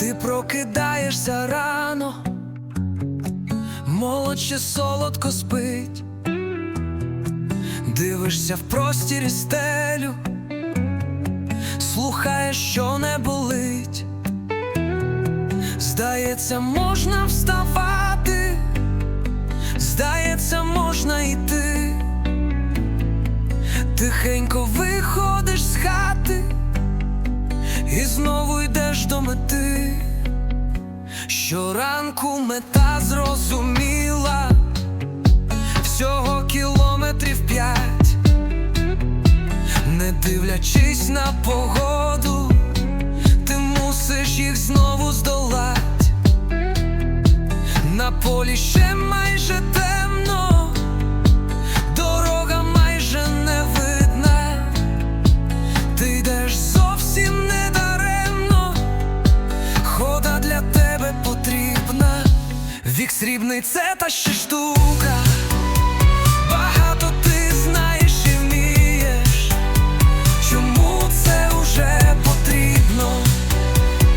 Ти прокидаєшся рано, молодше солодко спить, дивишся в простірі стелю, слухаєш, що не болить. Здається, можна вставати, здається, можна йти. Тихенько виходиш з хати і знову йдеш до мети. Щоранку мета зрозуміла, всього кілометрів п'ять, не дивлячись на погоду, ти мусиш їх знову здолать. На полі ще майже темно, дорога майже не видна. Ти йдеш зовсім не даремно, хода для тебе потрібна. Вік срібний це та ще штука. Багато ти знаєш і вмієш. Чому це уже потрібно?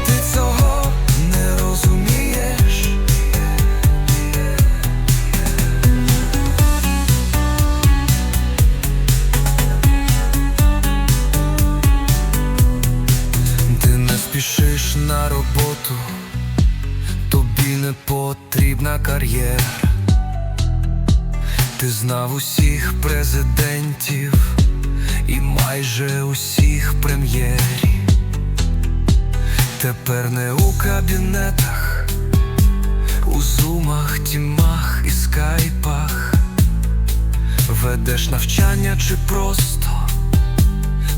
Ти цього не розумієш. Ти не спішиш на роботу, тобі не потрібна кар'єра. Ти знав усіх президентів і майже усіх прем'єрів. Тепер не у кабінетах, у зумах, тімах і скайпах. Ведеш навчання чи просто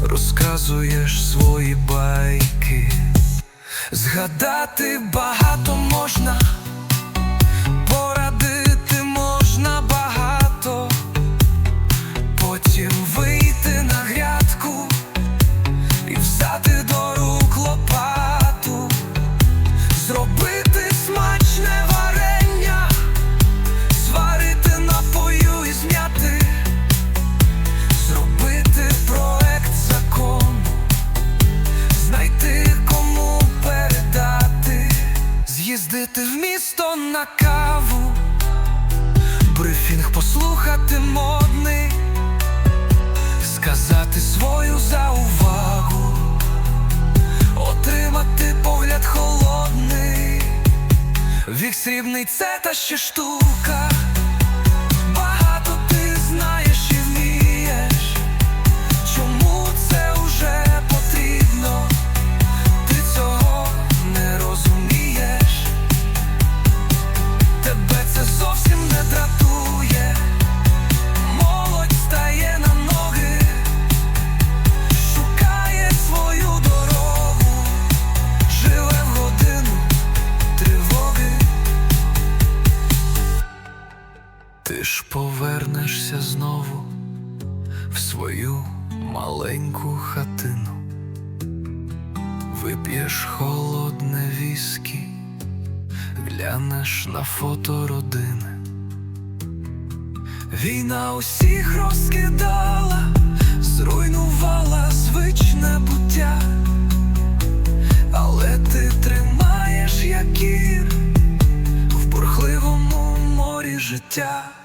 розказуєш свої байки. Згадати багато можна, порадити можна багато, потім вийти з'їздити в місто на каву, брифінг послухати модний, сказати свою заувагу, отримати погляд холодний, вік срібний це та ще штука. Повернешся знову в свою маленьку хатину, вип'єш холодне віскі, глянеш на фото родини. Війна усіх розкидала, зруйнувала звичне буття, але ти тримаєш якір в бурхливому морі життя.